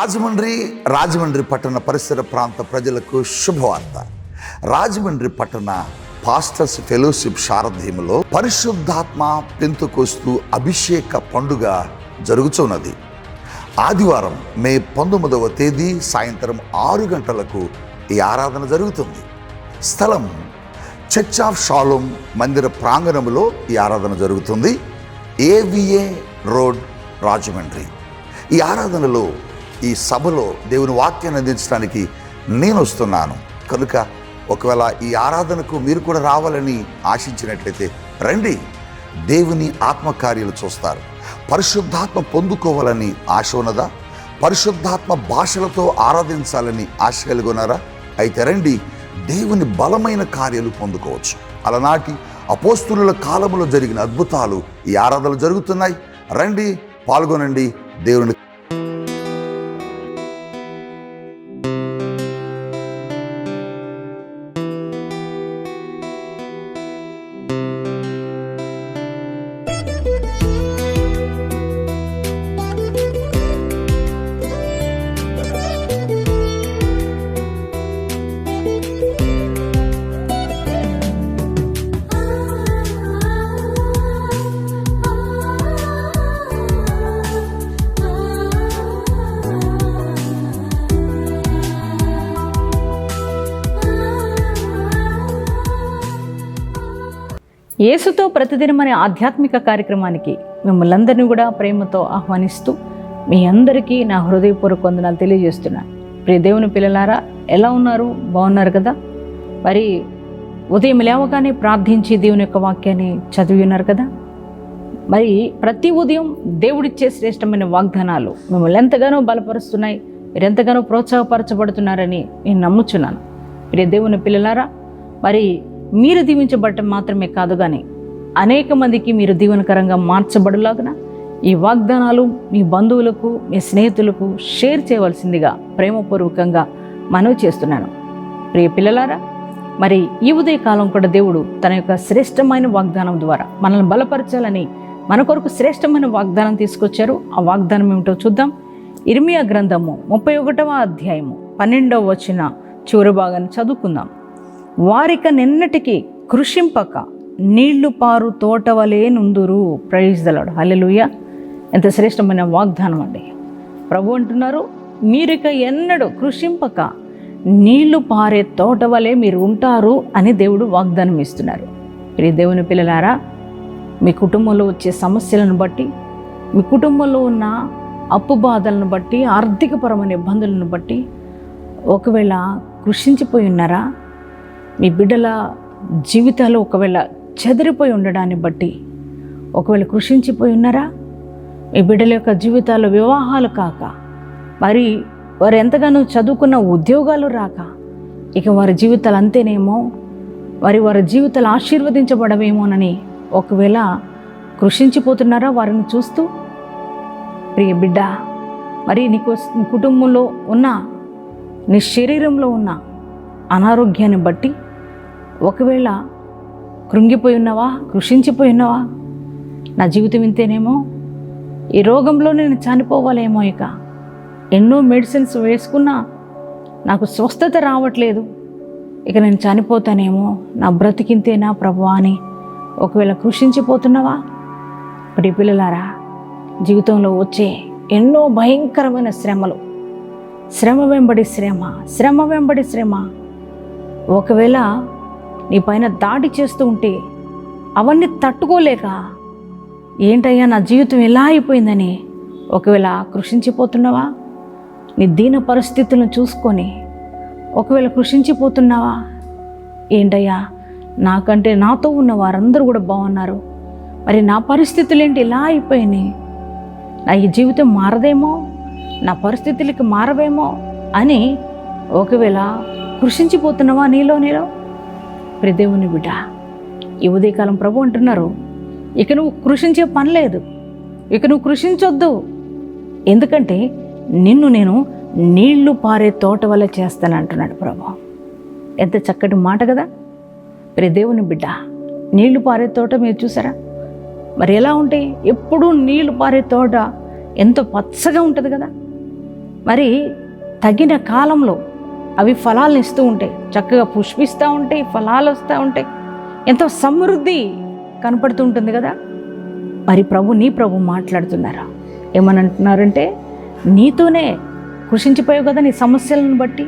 రాజమండ్రి రాజమండ్రి పట్టణ పరిసర ప్రాంత ప్రజలకు శుభవార్త. రాజమండ్రి పట్టణ పాస్టర్స్ ఫెలోషిప్ శారథ్యంలో పరిశుద్ధాత్మ పెంతుకొస్తూ అభిషేక పండుగ జరుగుతున్నది ఆదివారం మే పంతొమ్మిదవ తేదీ సాయంత్రం ఆరు గంటలకు ఈ ఆరాధన జరుగుతుంది. స్థలం చర్చ్ ఆఫ్ షాలోమ్ మందిర ప్రాంగణంలో ఈ ఆరాధన జరుగుతుంది. AVA road Rajahmundry. ఈ ఆరాధనలో ఈ సభలో దేవుని వాక్యాన్ని అందించడానికి నేను వస్తున్నాను. కనుక ఒకవేళ ఈ ఆరాధనకు మీరు కూడా రావాలని ఆశించినట్లయితే రండి. దేవుని ఆత్మకార్యాలు చూస్తారు. పరిశుద్ధాత్మ పొందుకోవాలని ఆశ ఉన్నదా? పరిశుద్ధాత్మ భాషలతో ఆరాధించాలని ఆశ కలిగి ఉన్నారా? అయితే రండి దేవుని బలమైన కార్యాలు పొందుకోవచ్చు. అలనాటి అపోస్తుల కాలంలో జరిగిన అద్భుతాలు ఈ ఆరాధనలు జరుగుతున్నాయి. రండి పాల్గొనండి దేవుని యేసుతో ప్రతిదినం అనే ఆధ్యాత్మిక కార్యక్రమానికి మిమ్మల్ని అందరినీ కూడా ప్రేమతో ఆహ్వానిస్తూ మీ అందరికీ నా హృదయపూర్వక వందనాలు తెలియజేస్తున్నాను ప్రియ దేవుని పిల్లలారా ఎలా ఉన్నారు? బాగున్నారు కదా? మరి ఉదయం లేవగానే ప్రార్థించి దేవుని యొక్క వాక్యాన్ని చదివి ఉన్నారు కదా? మరి ప్రతి ఉదయం దేవుడిచ్చే శ్రేష్టమైన వాగ్దానాలు మిమ్మల్ని ఎంతగానో బలపరుస్తున్నాయి మీరు ఎంతగానో ప్రోత్సాహపరచబడుతున్నారని నేను నమ్ముచున్నాను. ప్రియ దేవుని పిల్లలారా మరి మీరు దీవించబడటం మాత్రమే కాదు కానీ అనేక మందికి మీరు దీవెనకరంగా మార్చబడులాగున ఈ వాగ్దానాలు మీ బంధువులకు మీ స్నేహితులకు షేర్ చేయవలసిందిగా ప్రేమపూర్వకంగా మనవి చేస్తున్నాను. ప్రియ పిల్లలారా మరి ఈ ఉదయకాలం కూడా దేవుడు తన యొక్క శ్రేష్టమైన వాగ్దానం ద్వారా మనల్ని బలపరచాలని మన కొరకు శ్రేష్టమైన వాగ్దానం తీసుకొచ్చారు. ఆ వాగ్దానం ఏమిటో చూద్దాం. ఇర్మియా గ్రంథము ముప్పై ఒకటవ అధ్యాయము పన్నెండవ వచ్చిన చివరి భాగాన్ని చదువుకుందాం. వారిక నిన్నటికి కృషింపక నీళ్ళు పారు తోటవలే నుందురు. ప్రైజ్ దలాడు హల్లెలూయ ఎంత శ్రేష్టమైన వాగ్దానం అండి. ప్రభు అంటున్నారు మీరిక ఎన్నడూ కృషింపక నీళ్ళు పారే తోటవలే మీరు ఉంటారు అని దేవుడు వాగ్దానం ఇస్తున్నారు. ప్రియ దేవుని పిల్లలారా మీ కుటుంబంలో వచ్చే సమస్యలను బట్టి మీ కుటుంబంలో ఉన్న అప్పు బాధలను బట్టి ఆర్థికపరమైన ఇబ్బందులను బట్టి ఒకవేళ కృషించిపోయి ఉన్నారా? మీ బిడ్డల జీవితాలు ఒకవేళ చెదిరిపోయి ఉండడాన్ని బట్టి ఒకవేళ కృషించిపోయి ఉన్నారా? మీ బిడ్డల యొక్క జీవితాలు వివాహాలు కాక మరి వారు ఎంతగానో చదువుకున్న ఉద్యోగాలు రాక ఇక వారి జీవితాలు అంతేనేమో మరి వారి జీవితాలు ఆశీర్వదించబడవేమోనని ఒకవేళ కృషించిపోతున్నారా వారిని చూస్తూ? ప్రియ బిడ్డ మరి నీకు కుటుంబంలో ఉన్న నీ శరీరంలో ఉన్న అనారోగ్యాన్ని బట్టి ఒకవేళ కృంగిపోయి ఉన్నావా కృషించిపోయి ఉన్నావా? నా జీవితం ఇంతేనేమో? ఈ రోగంలో నేను చనిపోవాలేమో ఇక. ఎన్నో మెడిసిన్స్ వేసుకున్నా నాకు స్వస్థత రావట్లేదు. ఇక నేను చనిపోతానేమో? నా బ్రతికింతేనా ప్రభు అని ఒకవేళ కృషించిపోతున్నావా? ఇప్పుడు పిల్లలారా జీవితంలో వచ్చే ఎన్నో భయంకరమైన శ్రమలు. శ్రమ వెంబడి శ్రమ శ్రమ వెంబడి శ్రమ. ఒకవేళ నీ పైన దాడి చేస్తూ ఉంటే అవన్నీ తట్టుకోలేక ఏంటయ్యా నా జీవితం ఎలా అయిపోయిందని ఒకవేళ కృషించిపోతున్నావా? నీ దీన పరిస్థితులను చూసుకొని ఒకవేళ కృషించిపోతున్నావా? ఏంటయ్యా నాకంటే నాతో ఉన్న వారందరూ కూడా బాగున్నారు. మరి నా పరిస్థితులు ఏంటి ఇలా అయిపోయినాయి? నా ఈ జీవితం మారదేమో? నా పరిస్థితులకి మారవేమో? అని ఒకవేళ కృషించిపోతున్నావా నీలో నీలో? ప్రదేవుని బిడ్డ ఈ ఉదయకాలం ప్రభు అంటున్నారు ఇక నువ్వు కృషించే పని లేదు ఇక నువ్వు కృషించొద్దు. ఎందుకంటే నిన్ను నేను నీళ్ళు పారే తోట వల్ల చేస్తాను అంటున్నాడు ప్రభు. ఎంత చక్కటి మాట కదా. ప్రదేవుని దేవుని బిడ్డ నీళ్ళు పారే తోట మీరు చూసారా? మరి ఎలా ఉంటాయి ఎప్పుడూ నీళ్ళు పారే తోట ఎంతో పచ్చగా ఉంటుంది కదా. మరి తగిన కాలంలో అవి ఫలాలను ఇస్తూ ఉంటాయి. చక్కగా పుష్పిస్తూ ఉంటాయి ఫలాలు వస్తూ ఉంటాయి. ఎంతో సమృద్ధి కనపడుతూ ఉంటుంది కదా? మరి ప్రభు నీ ప్రభు మాట్లాడుతున్నారా? ఏమని అంటున్నారంటే నీతోనే కృషించిపోయావు కదా నీ సమస్యలను బట్టి?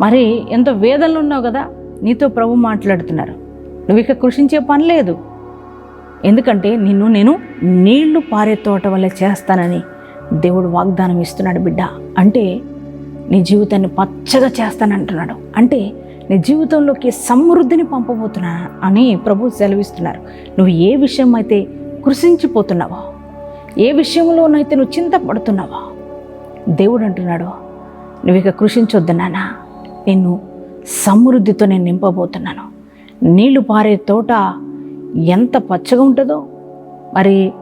మరి ఎంతో వేదనలు ఉన్నావు కదా నీతో ప్రభు మాట్లాడుతున్నారు. నువ్వు ఇక కృషించే పని లేదు. ఎందుకంటే నిన్ను నేను నీళ్ళు పారే తోట వల్ల చేస్తానని దేవుడు వాగ్దానం ఇస్తున్నాడు బిడ్డ. అంటే నీ జీవితాన్ని పచ్చగా చేస్తానంటున్నాడు. అంటే నీ జీవితంలోకి సమృద్ధిని పంపబోతున్నా అని ప్రభు సెలవిస్తున్నారు. నువ్వు ఏ విషయం అయితే కృషించిపోతున్నావో ఏ విషయంలోనైతే నువ్వు చింతపడుతున్నావో దేవుడు అంటున్నాడు నువ్వు ఇక కృషించొద్దు నాన్న. నిన్ను సమృద్ధితో నేను నింపబోతున్నాను. నీళ్ళు పారే తోట ఎంత పచ్చగా ఉంటుందో మరి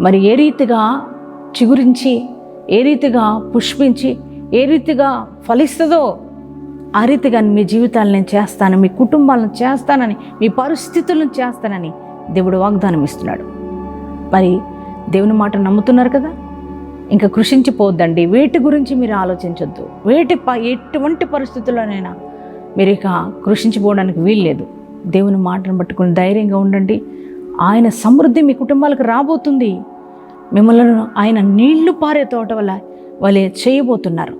మరి ఏ రీతిగా చిగురించి ఏ రీతిగా పుష్పించి ఏ రీతిగా ఫలిస్తుందో ఆ రీతిగా మీ జీవితాలు నేను చేస్తాను మీ కుటుంబాలను చేస్తానని మీ పరిస్థితులను చేస్తానని దేవుడు వాగ్దానం ఇస్తున్నాడు. మరి దేవుని మాట నమ్ముతున్నారు కదా? ఇంకా కృషించిపోవద్దండి. వేటి గురించి మీరు ఆలోచించొద్దు. వేటి ప ఎటువంటి పరిస్థితుల్లోనైనా మీరు ఇక కృషించిపోవడానికి వీల్లేదు. దేవుని మాటను పట్టుకుని ధైర్యంగా ఉండండి. ఆయన సమృద్ధి మీ కుటుంబాలకు రాబోతుంది. మిమ్మల్ని ఆయన నీళ్ళు పారే తోట వల్ల వాళ్ళే చేయబోతున్నారు.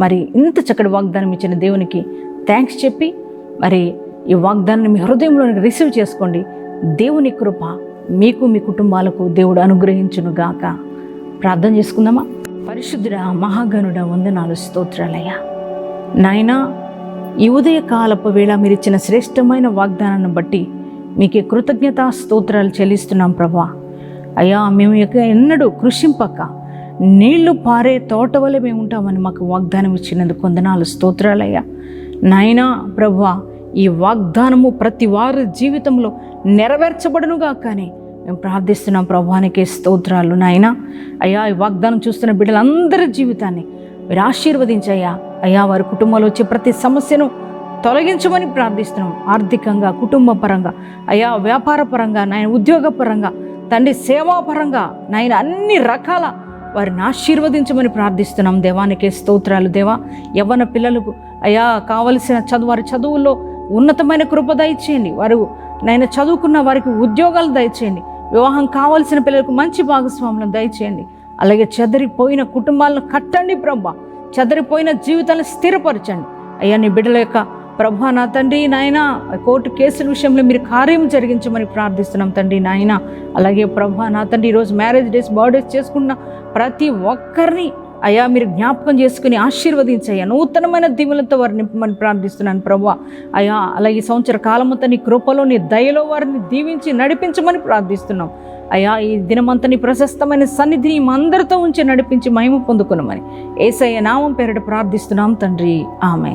మరి ఇంత చక్కటి వాగ్దానం ఇచ్చిన దేవునికి థ్యాంక్స్ చెప్పి మరి ఈ వాగ్దానాన్ని మీ హృదయంలోనికి రిసీవ్ చేసుకోండి. దేవుని కృప మీకు మీ కుటుంబాలకు దేవుడు అనుగ్రహించును గాక. ప్రార్థన చేసుకుందామా? పరిశుద్ధుడ మహాగణుడ వందనాలు స్తోత్రాలయ్యా. నాయనా ఈ ఉదయ కాలపు వేళ మీరు ఇచ్చిన శ్రేష్టమైన వాగ్దానాన్ని బట్టి మీకే కృతజ్ఞతా స్తోత్రాలు చెల్లిస్తున్నాం ప్రభా. అయ్యా మేము ఇక ఎన్నడూ కృషింపక నీళ్ళు పారే తోట వల్ల మేము ఉంటామని మాకు వాగ్దానం ఇచ్చినందుకు వందనాలు స్తోత్రాలయ్యా. నాయనా ప్రభా ఈ వాగ్దానము ప్రతి వారి జీవితంలో నెరవేర్చబడునుగా కానీ మేము ప్రార్థిస్తున్నాం ప్రభానికి స్తోత్రాలు నాయనా. అయ్యా ఈ వాగ్దానం చూస్తున్న బిడ్డలందరి జీవితాన్ని మీరు ఆశీర్వదించయ్యా. అయ్యా వారి కుటుంబంలో వచ్చే ప్రతి సమస్యను తొలగించమని ప్రార్థిస్తున్నాం. ఆర్థికంగా కుటుంబ పరంగా అయ్యా వ్యాపార పరంగా నాయన ఉద్యోగ పరంగా తండ్రి సేవాపరంగా నాయన అన్ని రకాల వారిని ఆశీర్వదించమని ప్రార్థిస్తున్నాం. దేవానికి స్తోత్రాలు దేవా. యవ్వన పిల్లలకు అయా కావలసిన చదువు వారి చదువుల్లో ఉన్నతమైన కృప దయచేయండి. వారు నేను చదువుకున్న వారికి ఉద్యోగాలు దయచేయండి. వివాహం కావలసిన పిల్లలకు మంచి భాగస్వాములను దయచేయండి. అలాగే చెదరిపోయిన కుటుంబాలను కట్టండి బ్రహ్మ చెదరిపోయిన జీవితాలను స్థిరపరచండి. అయ్యా నీ బిడ్డల యొక్క ప్రభా నా తండ్రి నాయన కోర్టు కేసుల విషయంలో మీరు కార్యం జరిగించమని ప్రార్థిస్తున్నాం తండ్రి నాయన. అలాగే ప్రభా నా తండ్రి ఈరోజు మ్యారేజ్ డేస్ బర్త్డేస్ చేసుకున్న ప్రతి ఒక్కరిని అయ్యా మీరు జ్ఞాపకం చేసుకుని ఆశీర్వదించయ్యా. నూతనమైన దీవులతో వారిని నింపమని ప్రార్థిస్తున్నాను ప్రభా. అయ్యా అలాగే ఈ సంవత్సర కాలమంతా నీ కృపలో నీ దయలో వారిని దీవించి నడిపించమని ప్రార్థిస్తున్నాం. అయ్యా ఈ దినమంతా నీ ప్రశస్తమైన సన్నిధిని అందరితో ఉంచి నడిపించి మహిమ పొందుకున్నామని ఏసయ్య నామం పేరిట ప్రార్థిస్తున్నాం తండ్రి. ఆమె